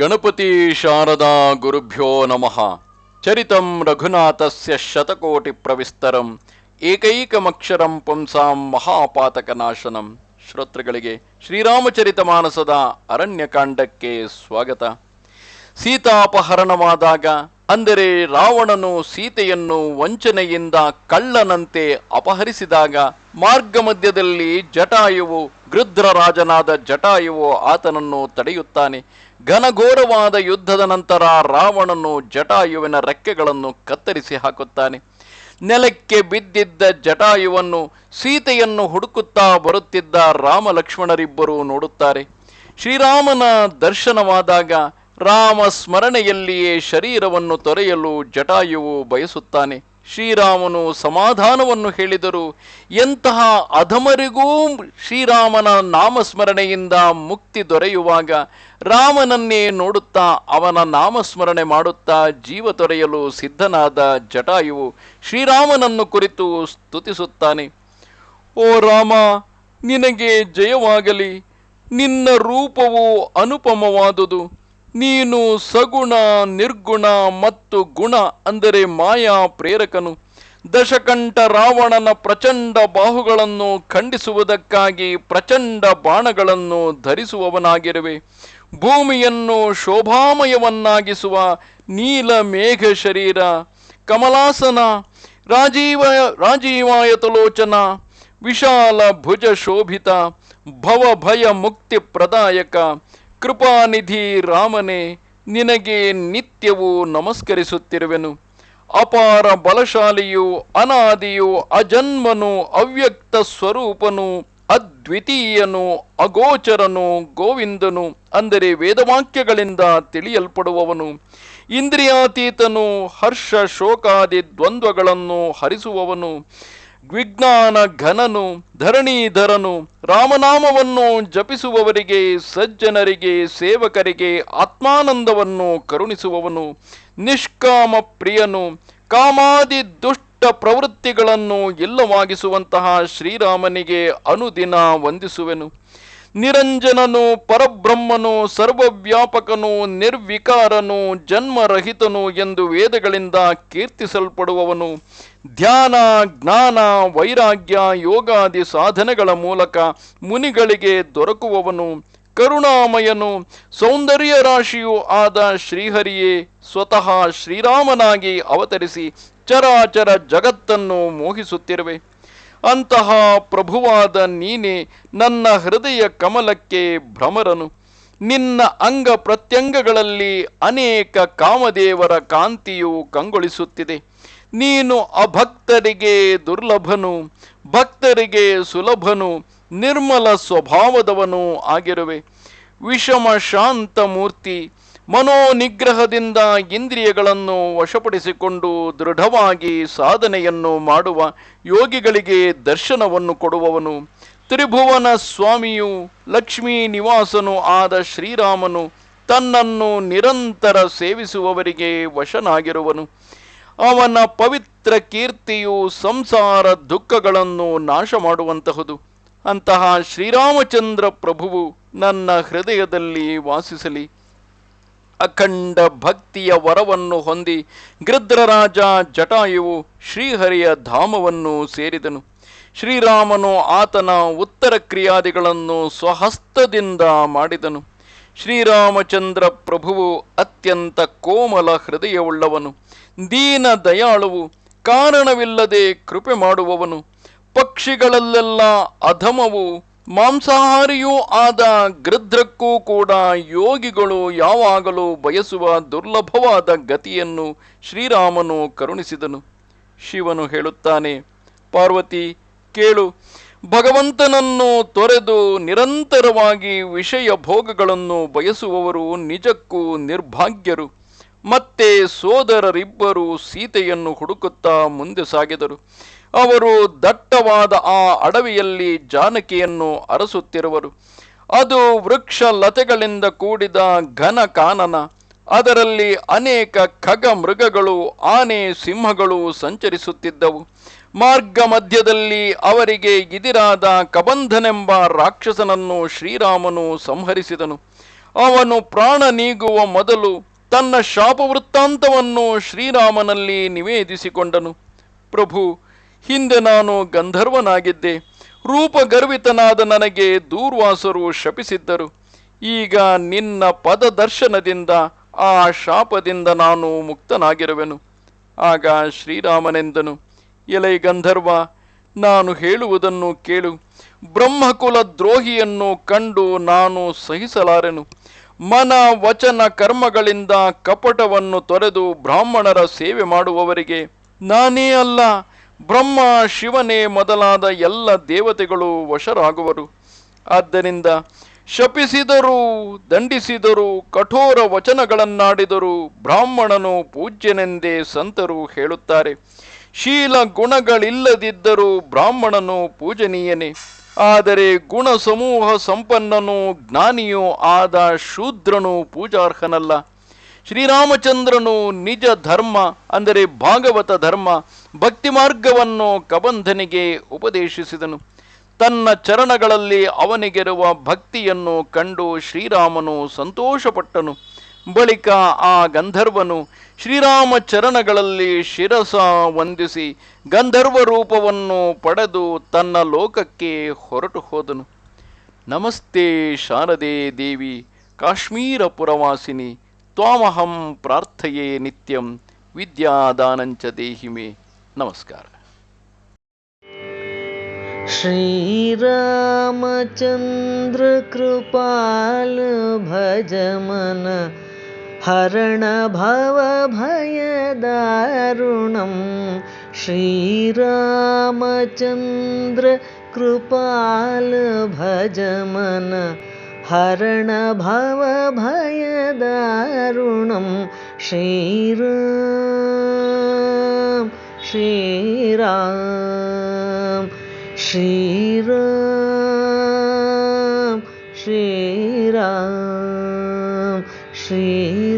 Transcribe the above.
ಗಣಪತಿ ಶಾರದಾ ಗುರುಭ್ಯೋ ನಮಃ. ಚರಿತಂ ರಘುನಾಥಸ್ಯ ಶತಕೋಟಿ ಪ್ರವಿಸ್ತರಂ, ಏಕೈಕಮಕ್ಷರಂ ಪುಂಸಾಂ ಮಹಾಪಾತಕನಾಶನಂ. ಶ್ರೋತೃಗಳಿಗೆ ಶ್ರೀರಾಮಚರಿತ ಮಾನಸದ ಅರಣ್ಯಕಾಂಡಕ್ಕೆ ಸ್ವಾಗತ. ಸೀತಾಪಹರಣವಾದಾಗ ಅಂದರೆ ರಾವಣನು ಸೀತೆಯನ್ನು ವಂಚನೆಯಿಂದ ಕಳ್ಳನಂತೆ ಅಪಹರಿಸಿದಾಗ ಮಾರ್ಗ ಮಧ್ಯದಲ್ಲಿ ಜಟಾಯುವು ಗೃಧ್ರರಾಜನಾದ ಜಟಾಯುವು ಆತನನ್ನು ತಡೆಯುತ್ತಾನೆ. ಘನಘೋರವಾದ ಯುದ್ಧದ ನಂತರ ರಾವಣನು ಜಟಾಯುವಿನ ರೆಕ್ಕೆಗಳನ್ನು ಕತ್ತರಿಸಿ ಹಾಕುತ್ತಾನೆ. ನೆಲಕ್ಕೆ ಬಿದ್ದಿದ್ದ ಜಟಾಯುವನ್ನು ಸೀತೆಯನ್ನು ಹುಡುಕುತ್ತಾ ಬರುತ್ತಿದ್ದ ರಾಮ ಲಕ್ಷ್ಮಣರಿಬ್ಬರು ನೋಡುತ್ತಾರೆ. ಶ್ರೀರಾಮನ ದರ್ಶನವಾದಾಗ ರಾಮ ಸ್ಮರಣೆಯಲ್ಲಿಯೇ ಶರೀರವನ್ನು ತೊರೆಯಲು ಜಟಾಯುವು ಬಯಸುತ್ತಾನೆ. ಶ್ರೀರಾಮನು ಸಮಾಧಾನವನ್ನು ಹೇಳಿದರು. ಎಂತಹ ಅಧಮರಿಗೂ ಶ್ರೀರಾಮನ ನಾಮಸ್ಮರಣೆಯಿಂದ ಮುಕ್ತಿ ದೊರೆಯುವಾಗ ರಾಮನನ್ನೇ ನೋಡುತ್ತಾ ಅವನ ನಾಮಸ್ಮರಣೆ ಮಾಡುತ್ತಾ ಜೀವ ತೊರೆಯಲು ಸಿದ್ಧನಾದ ಜಟಾಯುವು ಶ್ರೀರಾಮನನ್ನು ಕುರಿತು ಸ್ತುತಿಸುತ್ತಾನೆ. ಓ ರಾಮ, ನಿನಗೆ ಜಯವಾಗಲಿ. ನಿನ್ನ ರೂಪವು ಅನುಪಮವಾದುದು. ನೀನು ಸಗುಣ, ನಿರ್ಗುಣ ಮತ್ತು ಗುಣ ಅಂದರೆ ಮಾಯಾ ಪ್ರೇರಕನು. ದಶಕಂಠ ರಾವಣನ ಪ್ರಚಂಡ ಬಾಹುಗಳನ್ನು ಖಂಡಿಸುವುದಕ್ಕಾಗಿ ಪ್ರಚಂಡ ಬಾಣಗಳನ್ನು ಧರಿಸುವವನಾಗಿರುವೆ. ಭೂಮಿಯನ್ನು ಶೋಭಾಮಯವನ್ನಾಗಿಸುವ ನೀಲ ಮೇಘ ಶರೀರ. ಕಮಲಾಸನ, ರಾಜೀವ, ರಾಜೀವಾಯತಲೋಚನ, ವಿಶಾಲ ಭುಜ ಶೋಭಿತ ಭವ ಭಯ ಮುಕ್ತಿ ಪ್ರದಾಯಕ ಕೃಪಾನಿಧಿ ರಾಮನೇ, ನಿನಗೆ ನಿತ್ಯವೂ ನಮಸ್ಕರಿಸುತ್ತಿರುವೆನು. ಅಪಾರ ಬಲಶಾಲಿಯು, ಅನಾದಿಯು, ಅಜನ್ಮನು, ಅವ್ಯಕ್ತ ಸ್ವರೂಪನು, ಅದ್ವಿತೀಯನು, ಅಗೋಚರನು, ಗೋವಿಂದನು, ಅಂದರೆ ವೇದವಾಕ್ಯಗಳಿಂದ ತಿಳಿಯಲ್ಪಡುವವನು. ಇಂದ್ರಿಯಾತೀತನು ಹರ್ಷ ಶೋಕಾದಿ ದ್ವಂದ್ವಗಳನ್ನು ಹರಿಸುವವನು. ವಿಜ್ಞಾನ ಘನನು, ಧರಣೀಧರನು, ರಾಮನಾಮವನ್ನು ಜಪಿಸುವವರಿಗೆ, ಸಜ್ಜನರಿಗೆ, ಸೇವಕರಿಗೆ, ಆತ್ಮಾನಂದವನ್ನು ಕರುಣಿಸುವವನು, ನಿಷ್ಕಾಮ ಪ್ರಿಯನು, ಕಾಮಾದಿ ದುಷ್ಟ ಪ್ರವೃತ್ತಿಗಳನ್ನು ಇಲ್ಲವಾಗಿಸುವಂತಹ ಶ್ರೀರಾಮನಿಗೆ ಅನುದಿನ ವಂದಿಸುವೆನು. ನಿರಂಜನನು, ಪರಬ್ರಹ್ಮನು, ಸರ್ವವ್ಯಾಪಕನು, ನಿರ್ವಿಕಾರನು, ಜನ್ಮರಹಿತನು ಎಂದು ವೇದಗಳಿಂದ ಕೀರ್ತಿಸಲ್ಪಡುವವನು. ಧ್ಯಾನ, ಜ್ಞಾನ, ವೈರಾಗ್ಯ, ಯೋಗಾದಿ ಸಾಧನೆಗಳ ಮೂಲಕ ಮುನಿಗಳಿಗೆ ದೊರಕುವವನು. ಕರುಣಾಮಯನು, ಸೌಂದರ್ಯ ರಾಶಿಯೂ ಆದ ಶ್ರೀಹರಿಯೇ, ಸ್ವತಃ ಶ್ರೀರಾಮನಾಗಿ ಅವತರಿಸಿ ಚರಾಚರ ಜಗತ್ತನ್ನು ಮೋಹಿಸುತ್ತಿರುವೆ. ಅಂತಹ ಪ್ರಭುವಾದ ನೀನೇ ನನ್ನ ಹೃದಯ ಕಮಲಕ್ಕೆ ಭ್ರಮರನು. ನಿನ್ನ ಅಂಗ ಪ್ರತ್ಯಂಗಗಳಲ್ಲಿ ಅನೇಕ ಕಾಮದೇವರ ಕಾಂತಿಯು ಕಂಗೊಳಿಸುತ್ತಿದೆ. ನೀನು ಅಭಕ್ತರಿಗೆ ದುರ್ಲಭನು, ಭಕ್ತರಿಗೆ ಸುಲಭನು, ನಿರ್ಮಲ ಸ್ವಭಾವದವನು ಆಗಿರುವೆ. ವಿಷಮ ಶಾಂತ ಮೂರ್ತಿ ಮನೋನಿಗ್ರಹದಿಂದ ಇಂದ್ರಿಯಗಳನ್ನು ವಶಪಡಿಸಿಕೊಂಡು ದೃಢವಾಗಿ ಸಾಧನೆಯನ್ನು ಮಾಡುವ ಯೋಗಿಗಳಿಗೆ ದರ್ಶನವನ್ನು ಕೊಡುವವನು. ತ್ರಿಭುವನ ಸ್ವಾಮಿಯು ಲಕ್ಷ್ಮೀ ನಿವಾಸನು ಆದ ಶ್ರೀರಾಮನು ತನ್ನನ್ನು ನಿರಂತರ ಸೇವಿಸುವವರಿಗೆ ವಶನಾಗಿರುವನು. ಅವನ ಪವಿತ್ರ ಕೀರ್ತಿಯು ಸಂಸಾರ ದುಃಖಗಳನ್ನು ನಾಶ ಮಾಡುವಂತಹುದು ಅಂತಹ ಶ್ರೀರಾಮಚಂದ್ರ ಪ್ರಭುವು ನನ್ನ ಹೃದಯದಲ್ಲಿ ವಾಸಿಸಲಿ. ಅಖಂಡ ಭಕ್ತಿಯ ವರವನ್ನು ಹೊಂದಿ ಗೃದ್ರರಾಜ ಜಟಾಯುವು ಶ್ರೀಹರಿಯ ಧಾಮವನ್ನು ಸೇರಿದನು. ಶ್ರೀರಾಮನು ಆತನ ಉತ್ತರ ಕ್ರಿಯಾದಿಗಳನ್ನು ಸ್ವಹಸ್ತದಿಂದ ಮಾಡಿದನು. ಶ್ರೀರಾಮಚಂದ್ರ ಪ್ರಭುವು ಅತ್ಯಂತ ಕೋಮಲ ಹೃದಯವುಳ್ಳವನು. ದೀನ ದಯಾಳುವು ಕಾರಣವಿಲ್ಲದೆ ಕೃಪೆ ಮಾಡುವವನು. ಪಕ್ಷಿಗಳಲ್ಲೆಲ್ಲ ಅಧಮವು ಮಾಂಸಾಹಾರಿಯೂ ಆದ ಗೃಧ್ರಕ್ಕೂ ಕೂಡ ಯೋಗಿಗಳು ಯಾವಾಗಲೂ ಬಯಸುವ ದುರ್ಲಭವಾದ ಗತಿಯನ್ನು ಶ್ರೀರಾಮನು ಕರುಣಿಸಿದನು. ಶಿವನು ಹೇಳುತ್ತಾನೆ, ಪಾರ್ವತಿ, ಕೇಳು, ಭಗವಂತನನ್ನು ತೊರೆದು ನಿರಂತರವಾಗಿ ವಿಷಯ ಭೋಗಗಳನ್ನು ಬಯಸುವವರು ನಿಜಕ್ಕೂ ನಿರ್ಭಾಗ್ಯರು. ಮತ್ತೆ ಸೋದರರಿಬ್ಬರು ಸೀತೆಯನ್ನು ಹುಡುಕುತ್ತಾ ಮುಂದೆ ಸಾಗಿದರು. ಅವರು ದಟ್ಟವಾದ ಆ ಅಡವಿಯಲ್ಲಿ ಜಾನಕಿಯನ್ನು ಅರಸುತ್ತಿರುವರು. ಅದು ವೃಕ್ಷ ಲತೆಗಳಿಂದ ಕೂಡಿದ ಘನ ಕಾನನ. ಅದರಲ್ಲಿ ಅನೇಕ ಖಗ ಮೃಗಗಳು, ಆನೆ, ಸಿಂಹಗಳು ಸಂಚರಿಸುತ್ತಿದ್ದವು. ಮಾರ್ಗ ಮಧ್ಯದಲ್ಲಿ ಅವರಿಗೆ ಇದಿರಾದ ಕಬಂಧನೆಂಬ ರಾಕ್ಷಸನನ್ನು ಶ್ರೀರಾಮನು ಸಂಹರಿಸಿದನು. ಅವನು ಪ್ರಾಣ ನೀಗುವ ಮೊದಲು ತನ್ನ ಶಾಪ ವೃತ್ತಾಂತವನ್ನು ಶ್ರೀರಾಮನಲ್ಲಿ ನಿವೇದಿಸಿಕೊಂಡನು. ಪ್ರಭು, ಹಿಂದೆ ನಾನು ಗಂಧರ್ವನಾಗಿದ್ದೆ. ರೂಪಗರ್ವಿತನಾದ ನನಗೆ ದೂರ್ವಾಸರು ಶಪಿಸಿದ್ದರು. ಈಗ ನಿನ್ನ ಪದದರ್ಶನದಿಂದ ಆ ಶಾಪದಿಂದ ನಾನು ಮುಕ್ತನಾಗಿರುವೆನು. ಆಗ ಶ್ರೀರಾಮನೆಂದನು, ಎಲೈ ಗಂಧರ್ವ, ನಾನು ಹೇಳುವುದನ್ನು ಕೇಳು. ಬ್ರಹ್ಮಕುಲ ದ್ರೋಹಿಯನ್ನು ಕಂಡು ನಾನು ಸಹಿಸಲಾರೆನು. ಮನ ವಚನ ಕರ್ಮಗಳಿಂದ ಕಪಟವನ್ನು ತೊರೆದು ಬ್ರಾಹ್ಮಣರ ಸೇವೆ ಮಾಡುವವರಿಗೆ ನಾನೇ ಅಲ್ಲ, ಬ್ರಹ್ಮ ಶಿವನೇ ಮೊದಲಾದ ಎಲ್ಲ ದೇವತೆಗಳು ವಶರಾಗುವರು. ಆದ್ದರಿಂದ ಶಪಿಸಿದರೂ, ದಂಡಿಸಿದರೂ, ಕಠೋರ ವಚನಗಳನ್ನಾಡಿದರೂ ಬ್ರಾಹ್ಮಣನು ಪೂಜ್ಯನೆಂದೇ ಸಂತರು ಹೇಳುತ್ತಾರೆ. ಶೀಲ ಗುಣಗಳಿಲ್ಲದಿದ್ದರೂ ಬ್ರಾಹ್ಮಣನು ಪೂಜನೀಯನೇ. ಆದರೆ ಗುಣ ಸಮೂಹ ಸಂಪನ್ನನು ಜ್ಞಾನಿಯೂ ಆದ ಶೂದ್ರನು ಪೂಜಾರ್ಹನಲ್ಲ. ಶ್ರೀರಾಮಚಂದ್ರನು ನಿಜ ಧರ್ಮ, ಅಂದರೆ ಭಾಗವತ ಧರ್ಮ, ಭಕ್ತಿ ಮಾರ್ಗವನ್ನು ಕಬಂಧನಿಗೆ ಉಪದೇಶಿಸಿದನು. ತನ್ನ ಚರಣಗಳಲ್ಲಿ ಅವನಿಗಿರುವ ಭಕ್ತಿಯನ್ನು ಕಂಡು ಶ್ರೀರಾಮನು ಸಂತೋಷಪಟ್ಟನು. ಬಳಿಕ ಆ ಗಂಧರ್ವನು ಶ್ರೀರಾಮ ಚರಣಗಳಲ್ಲಿ ಶಿರಸ ವಂದಿಸಿ ಗಂಧರ್ವ ರೂಪವನ್ನು ಪಡೆದು ತನ್ನ ಲೋಕಕ್ಕೆ ಹೊರಟು ಹೋದನು ನಮಸ್ತೆ ಶಾರದೆ ದೇವಿ ಕಾಶ್ಮೀರ ಪುರವಾಸಿನಿ ತ್ವಾಮಹಂ ಪ್ರಾರ್ಥಯೇ ನಿತ್ಯಂ ವಿದ್ಯಾದಾನಂಚ ದೇಹಿಮೆ ನಮಸ್ಕಾರ श्रीरामचन्द्र कृपाल हरणभवभयदारुणं श्रीरामचन्द्र श्रीरामचन्द्रकृपालभजम हरणभयद ऋणं श्रीराम श्रीराम श्रीराम श्रीरां श्री